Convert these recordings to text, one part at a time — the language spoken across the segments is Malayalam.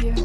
ഹലോ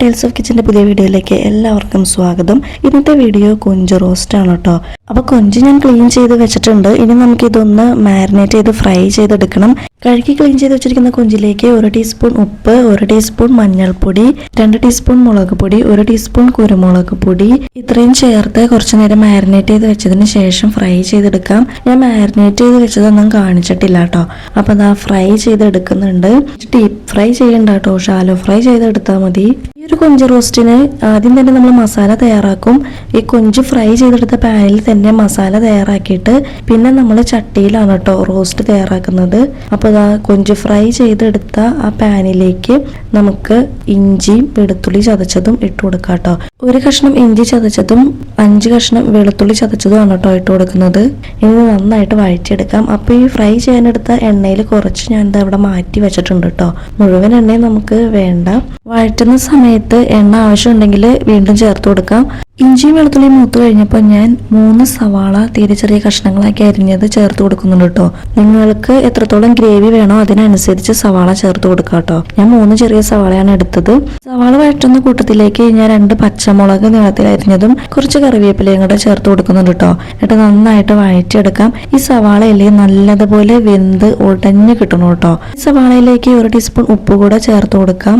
ടേൽസ് ഓഫ് കിച്ചന്റെ പുതിയ വീഡിയോയിലേക്ക് എല്ലാവർക്കും സ്വാഗതം. ഇന്നത്തെ വീഡിയോ കൊഞ്ച് റോസ്റ്റ് ആണ് കേട്ടോ. അപ്പോൾ കൊഞ്ച് ഞാൻ ക്ലീൻ ചെയ്ത് വെച്ചിട്ടുണ്ട്. ഇനി നമുക്ക് ഇതൊന്ന് മാരിനേറ്റ് ചെയ്ത് ഫ്രൈ ചെയ്തെടുക്കണം. കഴുകി ക്ലീൻ ചെയ്ത് വെച്ചിരിക്കുന്ന കൊഞ്ചിലേക്ക് ഒരു ടീസ്പൂൺ ഉപ്പ് ഒരു ടീസ്പൂൺ മഞ്ഞൾപ്പൊടി രണ്ട് ടീസ്പൂൺ മുളക് പൊടി ഒരു ടീസ്പൂൺ കുരുമുളക് പൊടി. ഇത്രയും ചേർത്ത് കുറച്ചു നേരം മാരിനേറ്റ് ചെയ്ത് വെച്ചതിന് ശേഷം ഫ്രൈ ചെയ്തെടുക്കാം. ഞാൻ മാരിനേറ്റ് ചെയ്ത് വെച്ചതൊന്നും കാണിച്ചിട്ടില്ല കേട്ടോ അപ്പോൾ അതാ ഫ്രൈ ചെയ്തെടുക്കുന്നുണ്ട്. ഡീപ് ഫ്രൈ ചെയ്യണ്ട കേട്ടോ ഷാലോ ഫ്രൈ ചെയ്തെടുത്താൽ മതി. ഈ ഒരു കൊഞ്ച് റോസ്റ്റിന് ആദ്യം തന്നെ നമ്മൾ മസാല തയ്യാറാക്കും. ഈ കൊഞ്ച് ഫ്രൈ ചെയ്തെടുത്ത പാനിൽ തന്നെ മസാല തയ്യാറാക്കിയിട്ട് പിന്നെ നമ്മൾ ചട്ടിയിലാണ് കേട്ടോ റോസ്റ്റ് തയ്യാറാക്കുന്നത്. അപ്പോൾ ആ കൊഞ്ച് ഫ്രൈ ചെയ്തെടുത്ത ആ പാനിലേക്ക് നമുക്ക് ഇഞ്ചിയും വെളുത്തുള്ളി ചതച്ചതും ഇട്ട് കൊടുക്കാം കേട്ടോ ഒരു കഷ്ണം ഇഞ്ചി ചതച്ചതും അഞ്ച് കഷ്ണം വെളുത്തുള്ളി ചതച്ചതുമാണ് കേട്ടോ ഇട്ട് കൊടുക്കുന്നത്. ഇനി നന്നായിട്ട് വഴറ്റിയെടുക്കാം. അപ്പോൾ ഈ ഫ്രൈ ചെയ്യാനെടുത്ത എണ്ണയിൽ കുറച്ച് ഞാൻ ഇത് അവിടെ മാറ്റി വെച്ചിട്ടുണ്ട് കേട്ടോ മുഴുവൻ എണ്ണയും നമുക്ക് വേണ്ട. വഴറ്റുന്ന സമയത്ത് എണ്ണ ആവശ്യമുണ്ടെങ്കിൽ വീണ്ടും ചേർത്ത് കൊടുക്കാം. ഇഞ്ചിയും വെളുത്തുള്ളിയും മൂത്ത് കഴിഞ്ഞപ്പോൾ ഞാൻ മൂന്ന് സവാള തീരെ ചെറിയ കഷ്ണങ്ങളാക്കി അരിഞ്ഞത് ചേർത്ത് കൊടുക്കുന്നുണ്ട് കേട്ടോ നിങ്ങൾക്ക് എത്രത്തോളം ഗ്രേവി വേണോ അതിനനുസരിച്ച് സവാള ചേർത്ത് കൊടുക്കാം കേട്ടോ ഞാൻ മൂന്ന് ചെറിയ സവാളയാണ് എടുത്തത്. സവാള വഴറ്റുന്ന കൂട്ടത്തിലേക്ക് ഞാൻ രണ്ട് പച്ചമുളക് നീളത്തിൽ അരിഞ്ഞതും കുറച്ച് കറിവേപ്പിലയും കൂടെ ചേർത്ത് കൊടുക്കുന്നുണ്ട് കേട്ടോ എന്നിട്ട് നന്നായിട്ട് വഴറ്റിയെടുക്കാം. ഈ സവാളയിലെ നല്ലതുപോലെ വെന്ത് ഉടഞ്ഞു കിട്ടണം കേട്ടോ സവാളയിലേക്ക് ഒരു ടീസ്പൂൺ ഉപ്പ് കൂടെ ചേർത്ത് കൊടുക്കാം.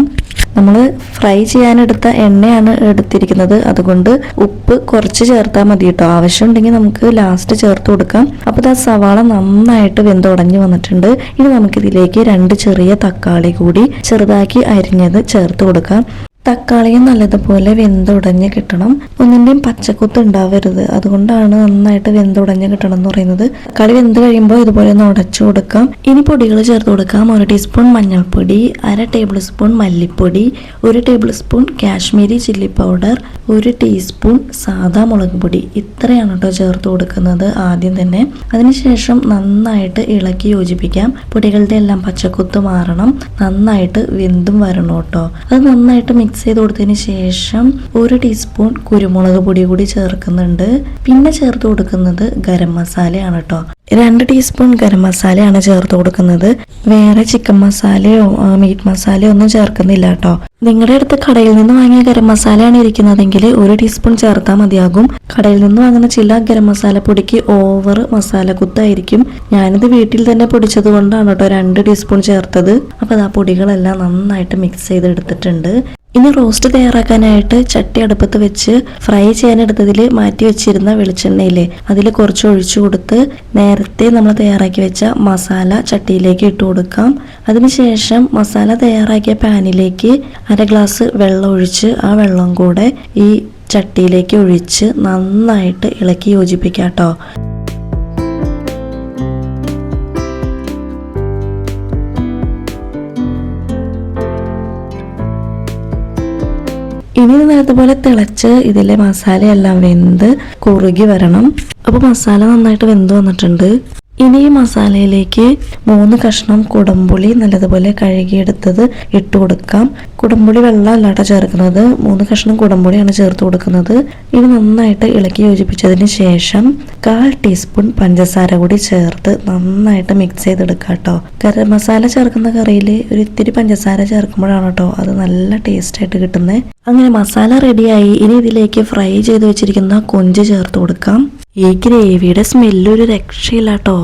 നമ്മൾ ഫ്രൈ ചെയ്യാനെടുത്ത എണ്ണയാണ് എടുത്തിരിക്കുന്നത്. അതുകൊണ്ട് ഉപ്പ് കുറച്ച് ചേർത്താൽ മതി കേട്ടോ. ആവശ്യമുണ്ടെങ്കിൽ നമുക്ക് ലാസ്റ്റ് ചേർത്ത് കൊടുക്കാം. അപ്പോൾ ആ സവാള നന്നായിട്ട് വെന്തുടഞ്ഞു വന്നിട്ടുണ്ട്. ഇനി നമുക്കിതിലേക്ക് രണ്ട് ചെറിയ തക്കാളി കൂടി ചെറുതാക്കി അരിഞ്ഞത് ചേർത്ത് കൊടുക്കാം. തക്കാളിയും നല്ലതുപോലെ വെന്തുടഞ്ഞ് കിട്ടണം. ഒന്നിന്റെയും പച്ചക്കുത്ത് ഉണ്ടാവരുത്. അതുകൊണ്ടാണ് നന്നായിട്ട് വെന്തുടഞ്ഞ് കിട്ടണം എന്ന് പറയുന്നത്. തക്കാളി വെന്ത് കഴിയുമ്പോൾ ഇതുപോലെ ഒന്ന് ഉടച്ചു കൊടുക്കാം. ഇനി പൊടികൾ ചേർത്ത് കൊടുക്കാം. ഒരു ടീസ്പൂൺ മഞ്ഞൾപ്പൊടി അര ടേബിൾ സ്പൂൺ മല്ലിപ്പൊടി ഒരു table spoon Kashmiri chilli powder ഒരു ടീസ്പൂൺ സാദാ മുളക് പൊടി. ഇത്രയാണ് കേട്ടോ ചേർത്ത് കൊടുക്കുന്നത് ആദ്യം തന്നെ. അതിനുശേഷം നന്നായിട്ട് ഇളക്കി യോജിപ്പിക്കാം. പൊടികളുടെ എല്ലാം പച്ചക്കുത്ത് മാറണം. നന്നായിട്ട് വെന്തും വരണം കേട്ടോ. അത് നന്നായിട്ട് മിക്സ് ചെയ്ത് കൊടുത്തതിന് ശേഷം ഒരു ടീസ്പൂൺ കുരുമുളക് പൊടി കൂടി ചേർക്കുന്നുണ്ട്. പിന്നെ ചേർത്ത് കൊടുക്കുന്നത് ഗരം മസാലയാണ് കേട്ടോ രണ്ട് ടീസ്പൂൺ ഗരം മസാലയാണ് ചേർത്ത് കൊടുക്കുന്നത്. വേറെ ചിക്കൻ മസാലയോ മീറ്റ് മസാലയോ ഒന്നും ചേർക്കുന്നില്ല കേട്ടോ നിങ്ങളുടെ അടുത്ത് കടയിൽ നിന്ന് വാങ്ങിയ ഗരം മസാലയാണ് ഇരിക്കുന്നതെങ്കിൽ ഒരു ടീസ്പൂൺ ചേർത്താൽ മതിയാകും. കടയിൽ നിന്ന് വാങ്ങുന്ന ചില ഗരം മസാല പൊടിക്ക് ഓവർ മസാല കുത്തായിരിക്കും. ഞാനിത് വീട്ടിൽ തന്നെ പൊടിച്ചത് കൊണ്ടാണ് കേട്ടോ രണ്ട് ടീസ്പൂൺ ചേർത്തത്. അപ്പോൾ ആ പൊടികളെല്ലാം നന്നായിട്ട് മിക്സ് ചെയ്തെടുത്തിട്ടുണ്ട്. ഇനി റോസ്റ്റ് തയ്യാറാക്കാനായിട്ട് ചട്ടി അടുപ്പത്ത് വെച്ച് ഫ്രൈ ചെയ്യാനെടുത്തതിൽ മാറ്റി വെച്ചിരുന്ന വെളിച്ചെണ്ണയില്ലേ അതിൽ കുറച്ച് ഒഴിച്ചു കൊടുത്ത് നേരത്തെ നമ്മൾ തയ്യാറാക്കി വെച്ച മസാല ചട്ടിയിലേക്ക് ഇട്ട് കൊടുക്കാം. അതിനുശേഷം മസാല തയ്യാറാക്കിയ പാനിലേക്ക് അര ഗ്ലാസ് വെള്ളം ഒഴിച്ച് ആ വെള്ളം കൂടെ ഈ ചട്ടിയിലേക്ക് ഒഴിച്ച് നന്നായിട്ട് ഇളക്കി യോജിപ്പിക്കാം കേട്ടോ. ഇനി നേരത്തെ നേരത്തെ തിളച്ച് ഇതിലെ മസാലയെല്ലാം വെന്ത് കുറുകി വരണം. അപ്പോൾ മസാല നന്നായിട്ട് വെന്ത് വന്നിട്ടുണ്ട്. ഇനി ഈ മസാലയിലേക്ക് മൂന്ന് കഷ്ണം കുടംപുളി നല്ലതുപോലെ കഴുകിയെടുത്തത് ഇട്ട് കൊടുക്കാം. കുടംപുളി വെള്ളമല്ല കേട്ടോ ചേർക്കുന്നത്. മൂന്ന് കഷ്ണം കുടംപുളിയാണ് ചേർത്ത് കൊടുക്കുന്നത്. ഇനി നന്നായിട്ട് ഇളക്കി യോജിപ്പിച്ചതിന് ശേഷം കാൽ ടീസ്പൂൺ പഞ്ചസാര കൂടി ചേർത്ത് നന്നായിട്ട് മിക്സ് ചെയ്തെടുക്കാം കേട്ടോ. ഗരം മസാല ചേർക്കുന്ന കറിയിൽ ഒരു ഇത്തിരി പഞ്ചസാര ചേർക്കുമ്പോഴാണ് കേട്ടോ അത് നല്ല ടേസ്റ്റ് ആയിട്ട് കിട്ടുന്നത് അങ്ങനെ മസാല റെഡിയായി ഇനി ഇതിലേക്ക് ഫ്രൈ ചെയ്ത് വെച്ചിരിക്കുന്ന കൊഞ്ച് ചേർത്ത് കൊടുക്കാം. ഈ ഗ്രേവിയുടെ സ്മെല്ല് ഒരു രക്ഷയില്ല കേട്ടോ.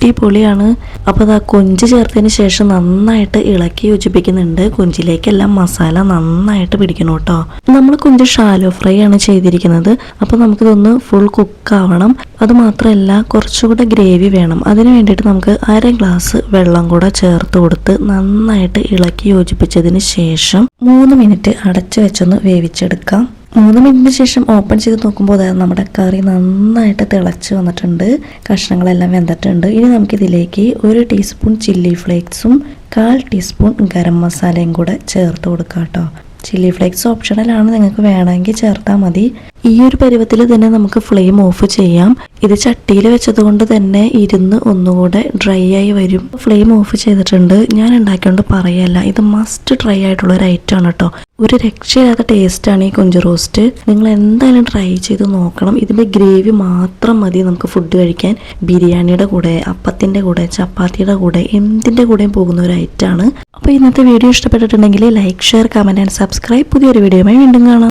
അടിപൊളിയാണ്. അപ്പോൾ അത് ആ കൊഞ്ച് ചേർത്തതിന് ശേഷം നന്നായിട്ട് ഇളക്കി യോജിപ്പിക്കുന്നുണ്ട്. കൊഞ്ചിലേക്കെല്ലാം മസാല നന്നായിട്ട് പിടിക്കണം കേട്ടോ. നമ്മൾ കൊഞ്ച് ഷാലോ ഫ്രൈ ആണ് ചെയ്തിരിക്കുന്നത്. അപ്പോൾ നമുക്കിതൊന്ന് ഫുൾ കുക്ക് ആവണം. അത് മാത്രമല്ല കുറച്ചുകൂടെ ഗ്രേവി വേണം. അതിന് വേണ്ടിയിട്ട് നമുക്ക് അര ഗ്ലാസ് വെള്ളം കൂടെ ചേർത്ത് കൊടുത്ത് നന്നായിട്ട് ഇളക്കി യോജിപ്പിച്ചതിന് ശേഷം മൂന്ന് മിനിറ്റ് അടച്ചു വെച്ചൊന്ന് വേവിച്ചെടുക്കാം. മൂന്ന് മിനിറ്റിന് ശേഷം ഓപ്പൺ ചെയ്ത് നോക്കുമ്പോൾ അതായത് നമ്മുടെ കറി നന്നായിട്ട് തിളച്ച് വന്നിട്ടുണ്ട്. കഷ്ണങ്ങളെല്ലാം വെന്തിട്ടുണ്ട്. ഇനി നമുക്കിതിലേക്ക് ഒരു ടീസ്പൂൺ ചില്ലി ഫ്ലേക്സും കാൽ ടീസ്പൂൺ ഗരം മസാലയും കൂടെ ചേർത്ത് കൊടുക്കാം കേട്ടോ. ചില്ലി ഫ്ലേക്സ് ഓപ്ഷണലാണ് നിങ്ങൾക്ക് വേണമെങ്കിൽ ചേർത്താൽ മതി. ഈ ഒരു പരുവത്തിൽ തന്നെ നമുക്ക് ഫ്ലെയിം ഓഫ് ചെയ്യാം. ഇത് ചട്ടിയിൽ വെച്ചതുകൊണ്ട് തന്നെ ഇരുന്ന് ഒന്നുകൂടെ ഡ്രൈ ആയി വരും. ഫ്ലെയിം ഓഫ് ചെയ്തിട്ടുണ്ട്. ഞാൻ ഉണ്ടാക്കിയോണ്ട് പറയല്ല. ഇത് മസ്റ്റ് ട്രൈ ആയിട്ടുള്ള ഒരു ഐറ്റം ആണ് കേട്ടോ ഒരു രക്ഷയില്ലാത്ത ടേസ്റ്റാണ് ഈ കുഞ്ചു റോസ്റ്റ് നിങ്ങൾ എന്തായാലും ട്രൈ ചെയ്ത് നോക്കണം. ഇതിന്റെ ഗ്രേവി മാത്രം മതി നമുക്ക് ഫുഡ് കഴിക്കാൻ. ബിരിയാണിയുടെ കൂടെ അപ്പത്തിന്റെ കൂടെ ചപ്പാത്തിയുടെ കൂടെ എന്തിന്റെ കൂടെയും പോകുന്ന ഒരു ഐറ്റമാണ് അപ്പോൾ ഇന്നത്തെ വീഡിയോ ഇഷ്ടപ്പെട്ടിട്ടുണ്ടെങ്കിൽ like share comment and subscribe പുതിയൊരു വീഡിയോയുമായി വീണ്ടും കാണാം.